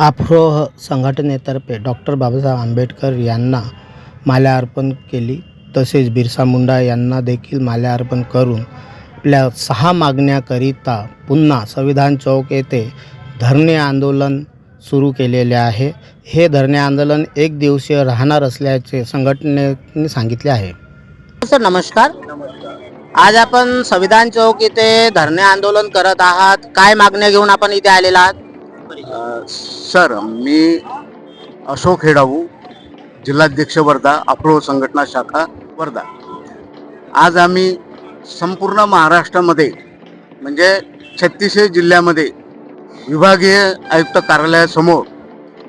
Afro संघटनेतर्फे doctor Babasaheb Ambedkar यांना माल्यार्पण केली. तसेच बिरसा मुंडा यांना देखील माल्यार्पण करून आपल्या सहा मागण्याकरिता पुन्हा संविधान चौक येथे धरणे आंदोलन सुरू केलेले आहे. हे धरणे आंदोलन एक दिवसीय राहणार असल्याचे संघटनेने सांगितले आहे. सर नमस्कार. आज आपण संविधान चौक इथे धरणे आंदोलन करत आहात. काय मागण्या घेऊन आपण इथे आलेला आहात? सर मी अशोक हेडाऊ जिल्हाध्यक्ष वर्धा अप्रो संघटना शाखा वर्धा आज आम्ही संपूर्ण महाराष्ट्रामध्ये म्हणजे छत्तीसशे जिल्ह्यामध्ये विभागीय आयुक्त कार्यालयासमोर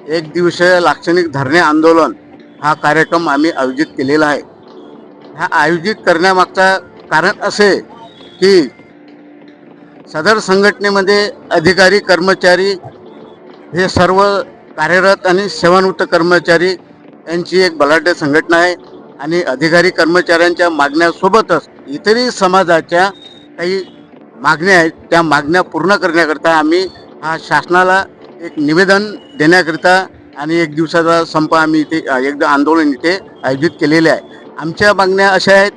एक दिवसीय लाक्षणिक धरणे आंदोलन हा कार्यक्रम आम्ही आयोजित केलेला आहे हा आयोजित करण्यामागचा कारण असे की सदर संघटनेमध्ये अधिकारी कर्मचारी हे सर्व कार्यरत आणि सेवानिवृत्त कर्मचारी यांची एक बलाढ्य संघटना आहे. आणि अधिकारी कर्मचाऱ्यांच्या मागण्यासोबतच इतरही समाजाच्या काही मागण्या आहेत त्या मागण्या पूर्ण करण्याकरता आम्ही हा शासनाला एक निवेदन देण्याकरिता आणि एक दिवसाचा संप आम्ही इथे एकदा आंदोलन इथे आयोजित केलेले आहे. आमच्या मागण्या अशा आहेत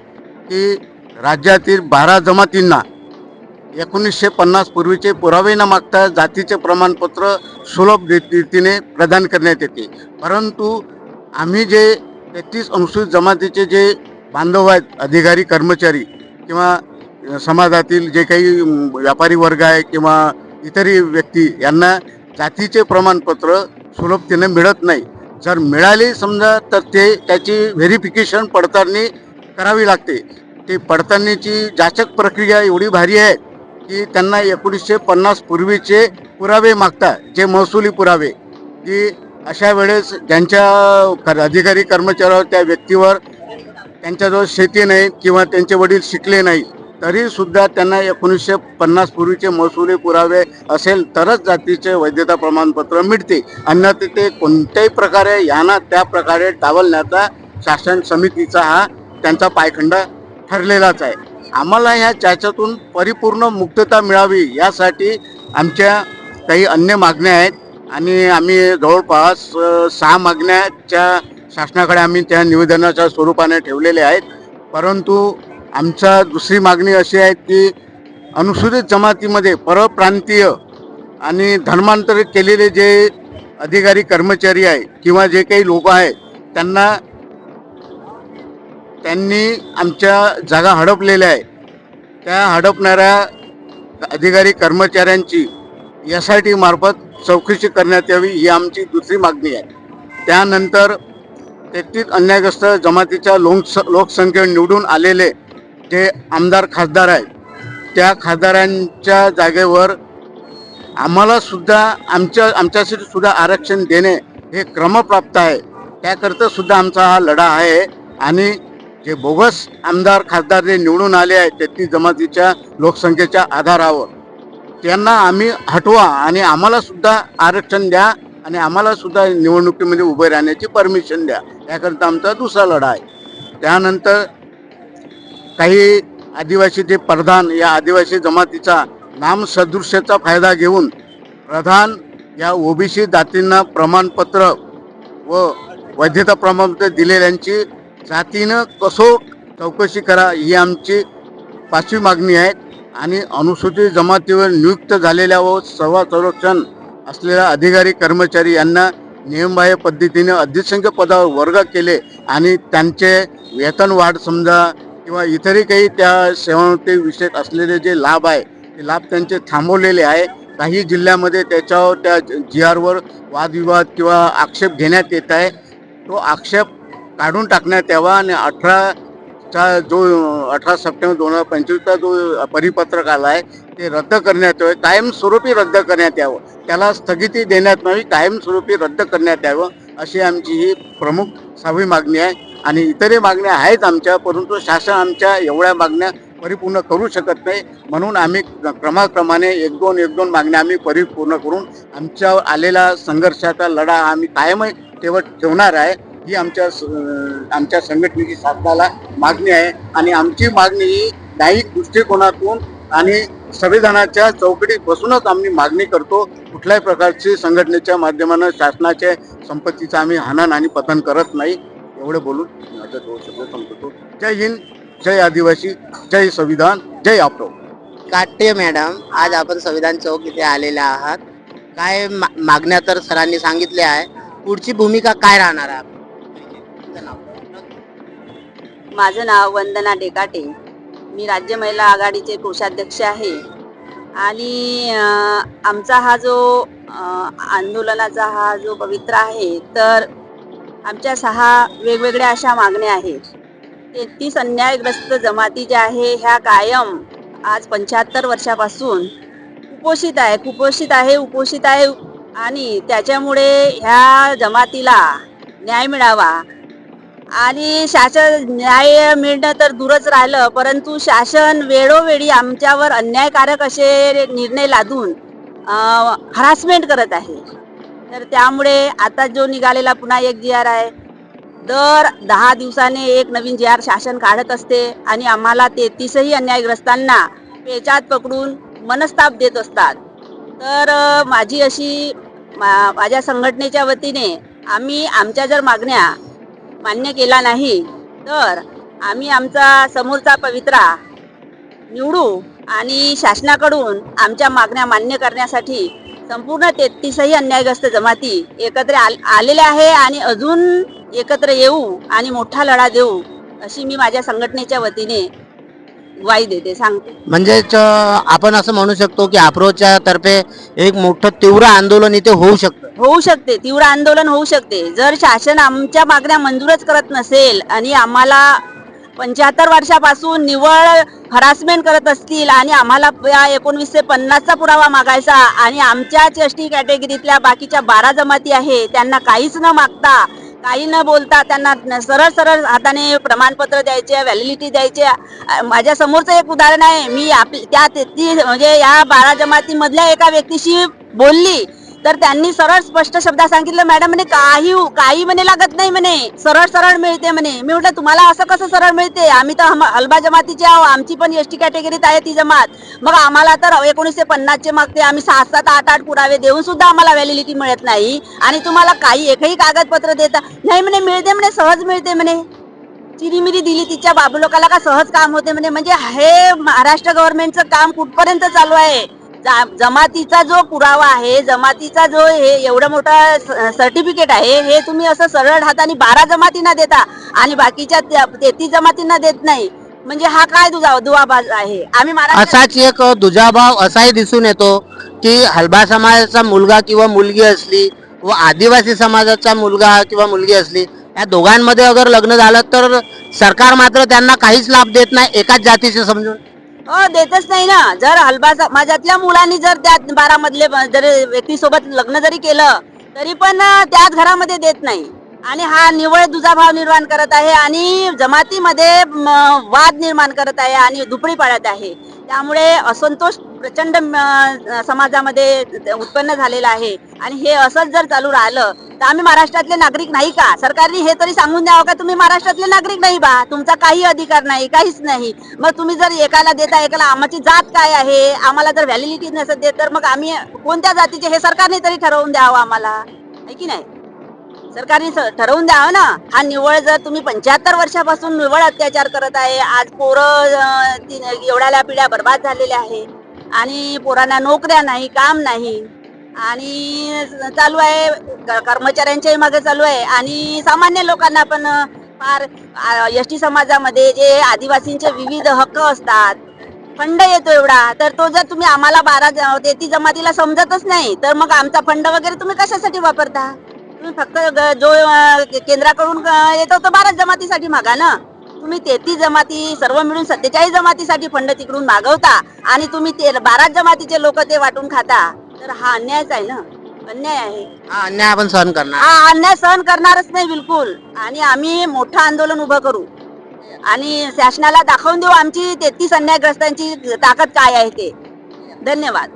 की राज्यातील बारा जमातींना एकोणीसशे पन्नास पूर्वीचे पुरावे न मागता जातीचे प्रमाणपत्र सुलभ रीतीने प्रदान करण्यात येते. परंतु आम्ही जे तेहतीस अनुसूचित जमातीचे जे बांधव आहेत अधिकारी कर्मचारी किंवा समाजातील जे काही व्यापारी वर्ग आहे किंवा इतरही व्यक्ती यांना जातीचे प्रमाणपत्र सुलभतेने मिळत नाही. जर मिळाले समजा तर ते त्याची व्हेरिफिकेशन पडताळणी करावी लागते. ते पडताळणीची जाचक प्रक्रिया एवढी भारी आहे की त्यांना एकोणीसशे पन्नास पूर्वीचे पुरावे मागतात जे महसुली पुरावे की अशा वेळेस ज्यांच्या अधिकारी कर्मचाऱ्यावर त्या व्यक्तीवर त्यांच्याजवळ शेती नाही किंवा त्यांचे वडील शिकले नाही तरी सुद्धा त्यांना एकोणीसशे पन्नास पूर्वीचे महसुली पुरावे असेल तरच जातीचे वैधता प्रमाणपत्र मिळते. अन्यथा ते कोणत्याही प्रकारे यांना त्या प्रकारे डावलण्याचा शासन समितीचा हा त्यांचा पायखंड ठरलेलाच आहे. आम्हाला ह्या त्याच्यातून परिपूर्ण मुक्तता मिळावी यासाठी आमच्या काही अन्य मागण्या आहेत. आणि आम्ही जवळपास सहा मागण्याच्या शासनाकडे आम्ही त्या निवेदनाच्या स्वरूपाने ठेवलेले आहेत. परंतु आमचा दुसरी मागणी अशी आहे की अनुसूचित जमातीमध्ये परप्रांतीय आणि धर्मांतरित केलेले जे अधिकारी कर्मचारी आहे किंवा जे काही लोक आहेत त्यांना त्यांनी आमच्या जागा हडपलेल्या आहे त्या हडपणाऱ्या अधिकारी कर्मचाऱ्यांची एस आय टी मार्फत चौकशी करण्यात यावी ही आमची दुसरी मागणी आहे. त्यानंतर तेहतीस अन्यायग्रस्त जमातीच्या लोक लोकसंख्येवर निवडून आलेले जे आमदार खासदार आहेत त्या खासदारांच्या जागेवर आम्हाला सुद्धा आमच्या आमच्यासाठी सुद्धा आरक्षण देणे हे क्रमप्राप्त आहे. त्याकरता सुद्धा आमचा हा लढा आहे आणि जे बोगस आमदार खासदार जे निवडून आले आहेत तेहतीस जमातीच्या लोकसंख्येच्या आधारावर. त्यांना आम्ही हटवा आणि आम्हाला सुद्धा आरक्षण द्या आणि आम्हाला सुद्धा निवडणुकीमध्ये उभे राहण्याची परमिशन द्या. याकरिता आमचा दुसरा लढा आहे. त्यानंतर काही आदिवासी जे प्रधान या आदिवासी जमातीचा नामसदृश्याचा फायदा घेऊन प्रधान या ओबीसी जातींना प्रमाणपत्र व वैधता प्रमाणपत्र दिलेल्यांची जातीनं कसो चौकशी करा ही आमची पाचवी मागणी आहे आणि अनुसूचित जमातीवर नियुक्त झालेल्या व सर्व संरक्षण असलेल्या अधिकारी कर्मचारी यांना नियमबाह्य पद्धतीने अध्यक्षांक पदावर वर्ग केले आणि त्यांचे वेतन वाढ समजा किंवा इतरही काही त्या सेवानिवृत्ती विषयक असलेले जे लाभ आहे ते लाभ त्यांचे थांबवलेले आहे. काही जिल्ह्यामध्ये त्याच्यावर त्या जी आरवर वादविवाद किंवा आक्षेप घेण्यात येत आहे. तो आक्षेप काढून टाकण्यात यावा आणि अठराचा जो अठरा सप्टेंबर दोन हजार पंचवीसचा जो परिपत्रक आला आहे ते रद्द करण्यात यावं. कायमस्वरूपी रद्द करण्यात यावं. त्याला स्थगिती देण्यात नाही कायमस्वरूपी रद्द करण्यात यावं अशी आमची ही प्रमुख सहावी मागणी आहे. आणि इतरही मागण्या आहेत आमच्या परंतु शासन आमच्या एवढ्या मागण्या परिपूर्ण करू शकत नाही. म्हणून आम्ही क्रमाक्रमाने एक दोन एक दोन मागण्या आम्ही परिपूर्ण करून आमच्या आलेला संघर्षाचा लढा आम्ही कायमही ठेवत ठेवणार आहे. ही आमच्या स- आमच्या संघटनेची शासनाला मागणी आहे. आणि आमची मागणी ही न्यायिक दृष्टिकोनातून आणि संविधानाच्या चौकटीत बसूनच आम्ही मागणी करतो. कुठल्याही प्रकारची संघटनेच्या माध्यमानं शासनाच्या संपत्तीचं आम्ही हनन आणि पतन करत नाही. एवढं बोलून माझ्या दोन शब्द संपतो जय हिंद जय आदिवासी जय संविधान जय आपरो काटे मॅडम आज आपण संविधान चौक इथे आलेले आहात. काय मा- मागण्या तर सरांनी सांगितले आहे. पुढची भूमिका काय राहणार आहे? माझं नाव वंदना डेकाटे. मी राज्य महिला आघाडीचे कोषाध्यक्ष आहे. आणि आमचा हा जो आंदोलनाचा हा जो पवित्र आहे तर आमच्या सहा वेगवेगळ्या अशा मागण्या आहेत. तेहतीस अन्यायग्रस्त जमाती ज्या आहे ह्या कायम आज पंच्याहत्तर वर्षापासून कुपोषित आहे कुपोषित आहे उपोषित आहे आणि त्याच्यामुळे ह्या जमातीला न्याय मिळावा. आणि शासन न्याय मिळणं तर दूरच राहिलं परंतु शासन वेळोवेळी आमच्यावर अन्यायकारक असे निर्णय लादून हरासमेंट करत आहे. तर त्यामुळे आता जो निघालेला पुन्हा एक जी आर आहे. दर दहा दिवसाने एक नवीन जी आर शासन काढत असते आणि आम्हाला तेहतीसही अन्यायग्रस्तांना पेचात पकडून मनस्ताप देत असतात. तर माझी अशी मा माझ्या संघटनेच्या वतीने आम्ही आमच्या जर मागण्या मान्य केला नाही तर आम्ही आमचा समोरचा पवित्रा निवडू आणि शासनाकडून आमच्या मागण्या मान्य करण्यासाठी संपूर्ण तेहतीसही अन्यायग्रस्त जमाती एकत्र आल आलेल्या आहे आणि अजून एकत्र येऊ आणि मोठा लढा देऊ अशी मी माझ्या संघटनेच्या वतीने ग्वाही देते सांगते. म्हणजेच आपण असं म्हणू शकतो की अप्रोचच्या तर्फे एक मोठं तीव्र आंदोलन इथे होऊ शकतं. होऊ शकते तीव्र आंदोलन होऊ शकते. जर शासन आमच्या मागण्या मंजूरच करत नसेल आणि आम्हाला पंच्याहत्तर वर्षापासून निवळ हरासमेंट करत असतील आणि आम्हाला या एकोणवीसशे पन्नासचा पुरावा मागायचा आणि आमच्याच एस टी कॅटेगरीतल्या बाकीच्या बारा जमाती आहे त्यांना काहीच न मागता काही न बोलता त्यांना सरळ सरळ हाताने प्रमाणपत्र द्यायचे व्हॅलिडिटी द्यायचे. माझ्या समोरचं एक उदाहरण आहे मी आप त्या ती म्हणजे या बारा जमातीमधल्या एका व्यक्तीशी बोलली तर त्यांनी सरळ स्पष्ट शब्दात सांगितलं मॅडम म्हणे काही काही म्हणे लागत नाही म्हणे. सरळ सरळ मिळते म्हणे. मी म्हटलं तुम्हाला असं कसं सरळ मिळते? आम्ही तर अलबा हलबा आहो आमची पण एस टी कॅटेगरीत आहे ती जमात. मग आम्हाला तर एकोणीसशे पन्नासचे मागते. आम्ही सात सात आठ आठ पुरावे देऊन सुद्धा आम्हाला व्हॅलिडिटी मिळत नाही. आणि तुम्हाला काही एकही कागदपत्र देता नाही म्हणे मिळते म्हणे सहज मिळते म्हणे. चिरीमिरी दिली तिच्या बाबू लोकाला का सहज काम होते म्हणे? म्हणजे हे महाराष्ट्र गव्हर्नमेंटचं काम कुठपर्यंत चालू आहे? जमातीचा जो पुरावा आहे जमातीचा जो हे एवढं मोठा सर्टिफिकेट आहे हे तुम्ही असं सरळ हाताने बारा जमातींना देता आणि बाकीच्या तेहतीस जमातींना देत नाही. म्हणजे हा काय दुजा दुवाबाज आहे? आम्ही असाच एक दुजाभाव असाही दिसून येतो की हलबा समाजाचा मुलगा किंवा मुलगी असली व आदिवासी समाजाचा मुलगा किंवा मुलगी असली या दोघांमध्ये अगर लग्न झालं तर सरकार मात्र त्यांना काहीच लाभ देत नाही एकाच जातीचे समजून. हो देतच नाही ना. जर हलबा समाजातल्या मुलांनी जर त्या बारा मधले जर व्यक्तीसोबत लग्न जरी केलं तरी पण त्याच घरामध्ये देत नाही. आणि हा निवळ दुजाभाव निर्माण करत आहे आणि जमातीमध्ये वाद निर्माण करत आहे आणि दुपडी पाडत आहे. त्यामुळे असंतोष प्रचंड समाजामध्ये उत्पन्न झालेला आहे. आणि हे असंच जर चालू राहिलं तर आम्ही महाराष्ट्रातले नागरिक नाही का? सरकारने हे तरी सांगून द्यावं का तुम्ही महाराष्ट्रातले नागरिक नाही बा? तुमचा काही अधिकार नाही काहीच नाही. मग तुम्ही जर एकाला देता एकाला आमची जात काय आहे? आम्हाला जर व्हॅलिडिटी नसत देत तर मग आम्ही कोणत्या जातीचे हे सरकारने तरी ठरवून द्यावं आम्हाला? आहे की नाही? सरकारने ठरवून द्यावं ना? हा निवळ जर तुम्ही पंच्याहत्तर वर्षापासून निवळ अत्याचार करत आहे आज पोरं एवढ्याला पिढ्या बर्बाद झालेल्या आहे. आणि पोरांना नोकऱ्या नाही काम नाही. आणि चालू आहे कर्मचाऱ्यांच्याही मागे चालू आहे. आणि सामान्य लोकांना पण फार एस टी समाजामध्ये जे आदिवासींचे विविध हक्क असतात फंड येतो एवढा. तर तो जर तुम्ही आम्हाला बारा तेहतीस जमातीला समजतच नाही तर मग आमचा फंड वगैरे तुम्ही कशासाठी वापरता? तुम्ही फक्त जो केंद्राकडून येतो तो बारा जमातीसाठी मागा ना? तुम्ही तेहतीस जमाती सर्व मिळून सत्तेचाळीस जमातीसाठी फंड तिकडून मागवता आणि तुम्ही ते बारा जमातीचे लोक ते वाटून खाता. तर हा अन्यायच आहे ना? अन्याय आहे. हा अन्याय आपण सहन करणार. हा अन्याय सहन करणारच नाही बिलकुल. आणि आम्ही मोठं आंदोलन उभं करू. आणि शासनाला दाखवून देऊ आमची तेहतीस अन्यायग्रस्तांची ताकद काय आहे ते. धन्यवाद.